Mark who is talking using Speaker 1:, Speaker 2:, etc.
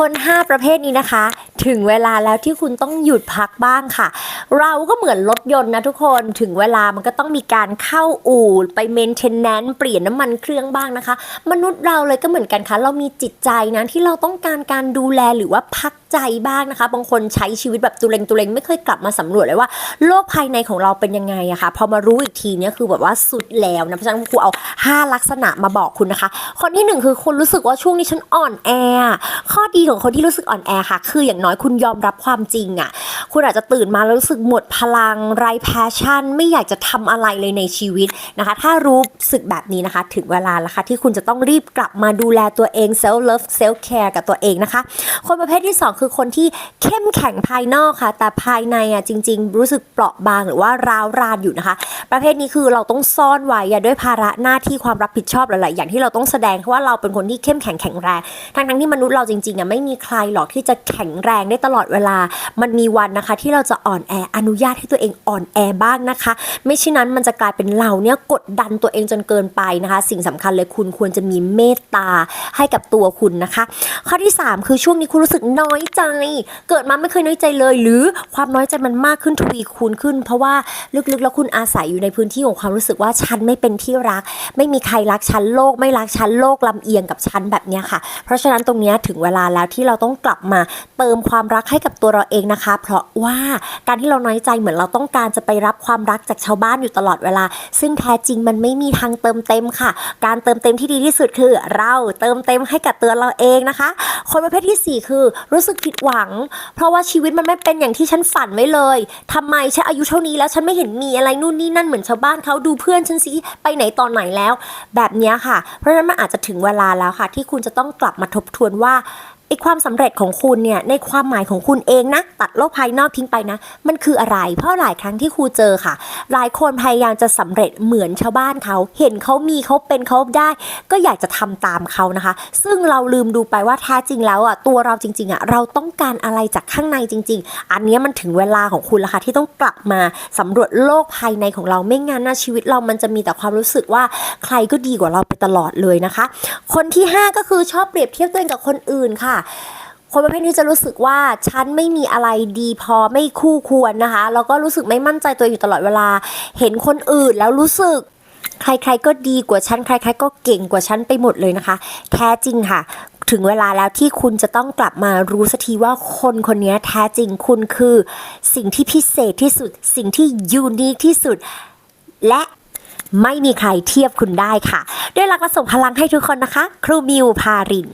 Speaker 1: คน 5 ประเภทนี้นะคะ ถึงเวลาแล้วที่คุณต้องหยุดพักบ้างค่ะ เราก็เหมือนรถยนต์นะทุกคนถึงเวลามันก็ต้องมีการเข้าอู่ไปเมนเทนแนนซ์เปลี่ยนน้ำมันเครื่องบ้างนะคะ มนุษย์เราเลยก็เหมือนกันค่ะ เรามีจิตใจนะที่เราต้องการการดูแลหรือว่าพักใจบ้างนะคะ บางคนใช้ชีวิตแบบตุเรงตุเรงไม่เคยกลับมาสำรวจเลยว่าโลกภายในของเราเป็นยังไงอะคะพอมารู้อีกทีเนี่ยคือแบบว่าสุดแล้วนะเพราะฉะนั้นครูเอา 5 ลักษณะมาบอกคุณนะคะ คนที่หนึ่งคือคุณรู้สึกว่าช่วงนี้ฉันอ่อนแอข้อดีของคนที่รู้สึกอ่อนแอค่ะ คืออย่างน้อยคุณยอมรับความจริงอะคุณอาจจะตื่นมาแล้วรู้สึกหมดพลังไร้แพชชั่น ไม่อยากจะทำอะไรเลยในชีวิตนะคะ ถ้ารู้สึกแบบนี้นะคะ ถึงเวลาแล้วค่ะที่คุณจะต้องรีบกลับมาดูแลตัวเอง self love self care กับตัวเองนะคะ คนประเภทที่ 2 คือคนที่เข้มแข็งภายนอกค่ะ แต่ภายในอะจริง ๆ รู้สึกเปราะบางหรือว่าร้าวรานอยู่นะคะ ประเภทนี้คือเราต้องซ่อนไว้ด้วยภาระหน้าที่ความรับผิดชอบหลายๆอย่างที่เราต้องแสดงเพราะว่าเราเป็นคนที่เข้มแข็งแข็งแรงทั้งทั้งๆที่มนุษย์เราจริงๆอะไม่มีใครหรอกที่จะแข็งแรงได้ตลอดเวลา มันมีวันนะคะที่เราจะอ่อนแออนุญาตให้ตัวเองอ่อนแอบ้างนะคะ ไม่เช่นนั้นมันจะกลายเป็นเราเนี่ยกดดันตัวเองจนเกินไปนะคะ สิ่งสำคัญเลยคุณควรจะมีเมตตาให้กับตัวคุณนะคะ ข้อที่ 3 คือช่วงนี้คุณรู้สึกน้อยใจ เกิดมาไม่เคยน้อยใจเลย หรือความน้อยใจมันมากขึ้นทวีคูณขึ้น เพราะว่าลึกๆ แล้วคุณอาศัยอยู่ในพื้นที่ของความรู้สึกว่าฉันไม่เป็นที่รัก ไม่มีใครรักฉันโลก ไม่รักฉันโลกลำเอียงกับฉันแบบเนี้ยค่ะ เพราะฉะนั้นตรงนี้ถึงเวลาแล้วที่เราต้องกลับมาเติมความรักให้กับตัวเราเองนะคะ เพราะว่าการที่เราน้อยใจเหมือนเราต้องการจะไปรับความรักจากชาวบ้านอยู่ตลอดเวลา ซึ่งแท้จริงมันไม่มีทางเติมเต็มค่ะ การเติมเต็มที่ดีที่สุดคือ เราเติมเต็มให้กับตัวเราเองนะคะ คนประเภทที่ 4 คือ รู้สึกผิดหวัง เพราะว่าชีวิตมันไม่เป็นอย่างที่ฉันฝันไว้เลยทำไมฉันอายุเท่านี้แล้วฉันไม่เห็นมีอะไรนู่นนี่นั่นเหมือนชาวบ้านเขาดูเพื่อนฉันสิไปไหนตอนไหนแล้ว แบบนี้ค่ะ เพราะฉะนั้นมันอาจจะถึงเวลาแล้วค่ะ ที่คุณจะต้องกลับมาทบทวนว่า ไอความสำเร็จของคุณเนี่ยในความหมายของคุณเองนะตัดโลกภายนอกทิ้งไปนะ มันคืออะไร เพราะหลายครั้งที่ครูเจอค่ะ หลายคนพยายามจะสำเร็จเหมือนชาวบ้านเขา เห็นเขามีเขาเป็นเขาได้ ก็อยากจะทำตามเขานะคะ ซึ่งเราลืมดูไปว่าแท้จริงแล้วอะตัวเราจริงๆอะเราต้องการอะไรจากข้างในจริง ๆ อันนี้มันถึงเวลาของคุณแล้วค่ะที่ต้องกลับมาสำรวจโลกภายในของเราไม่งั้นนะชีวิตเรามันจะมีแต่ความรู้สึกว่าใครก็ดีกว่าเราไปตลอดเลยนะคะ คนที่ 5 ก็คือชอบเปรียบเทียบตัวเองกับคนอื่นค่ะคนประเภทนี้จะรู้สึกว่าฉันไม่มีอะไรดีพอไม่คู่ควรนะคะ แล้วก็รู้สึกไม่มั่นใจตัวเองอยู่ตลอดเวลา เห็นคนอื่นแล้วรู้สึกใครๆก็ดีกว่าฉัน ใครๆก็เก่งกว่าฉันไปหมดเลยนะคะ แท้จริงค่ะ ถึงเวลาแล้วที่คุณจะต้องกลับมารู้สักทีว่าคนคนนี้แท้จริงคุณคือ สิ่งที่พิเศษที่สุด สิ่งที่ยูนิคที่สุด และไม่มีใครเทียบคุณได้ค่ะ ด้วยรักและส่งพลังให้ทุกคนนะคะ ครูมิวพาริน